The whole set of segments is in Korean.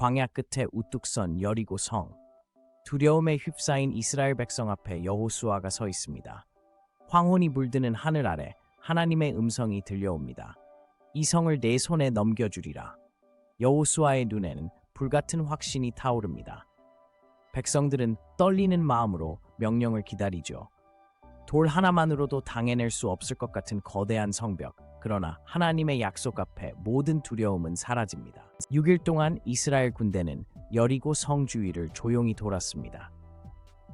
광야 끝에 우뚝 선 여리고 성. 두려움에 휩싸인 이스라엘 백성 앞에 여호수아가 서 있습니다. 황혼이 물드는 하늘 아래 하나님의 음성이 들려옵니다. 이 성을 내 손에 넘겨주리라. 여호수아의 눈에는 불같은 확신이 타오릅니다. 백성들은 떨리는 마음으로 명령을 기다리죠. 돌 하나만으로도 당해낼 수 없을 것 같은 거대한 성벽. 그러나 하나님의 약속 앞에 모든 두려움은 사라집니다. 6일 동안 이스라엘 군대는 여리고 성 주위를 조용히 돌았습니다.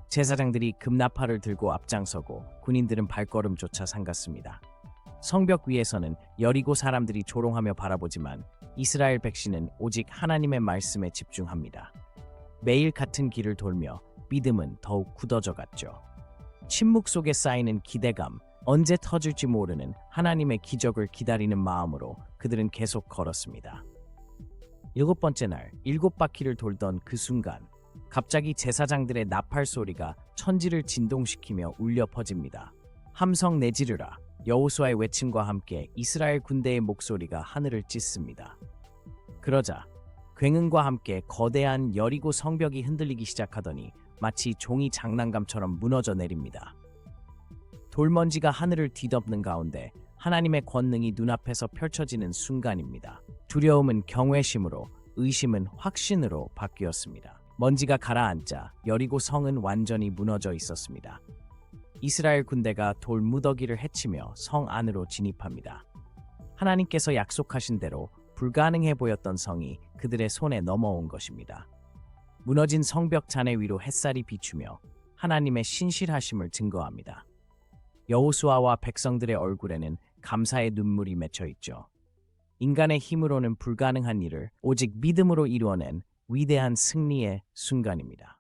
제사장들이 금나팔을 들고 앞장서고 군인들은 발걸음조차 삼갔습니다. 성벽 위에서는 여리고 사람들이 조롱하며 바라보지만 이스라엘 백신은 오직 하나님의 말씀에 집중합니다. 매일 같은 길을 돌며 믿음은 더욱 굳어져 갔죠. 침묵 속에 쌓이는 기대감, 언제 터질지 모르는 하나님의 기적을 기다리는 마음으로 그들은 계속 걸었습니다. 일곱 번째 날, 일곱 바퀴를 돌던 그 순간, 갑자기 제사장들의 나팔 소리가 천지를 진동시키며 울려 퍼집니다. 함성 내지르라, 여호수아의 외침과 함께 이스라엘 군대의 목소리가 하늘을 찢습니다. 그러자 굉음과 함께 거대한 여리고 성벽이 흔들리기 시작하더니 마치 종이 장난감처럼 무너져 내립니다. 돌먼지가 하늘을 뒤덮는 가운데 하나님의 권능이 눈앞에서 펼쳐지는 순간입니다. 두려움은 경외심으로, 의심은 확신으로 바뀌었습니다. 먼지가 가라앉자 여리고 성은 완전히 무너져 있었습니다. 이스라엘 군대가 돌 무더기를 헤치며 성 안으로 진입합니다. 하나님께서 약속하신 대로 불가능해 보였던 성이 그들의 손에 넘어온 것입니다. 무너진 성벽 잔해 위로 햇살이 비추며 하나님의 신실하심을 증거합니다. 여호수아와 백성들의 얼굴에는 감사의 눈물이 맺혀 있죠. 인간의 힘으로는 불가능한 일을 오직 믿음으로 이루어낸 위대한 승리의 순간입니다.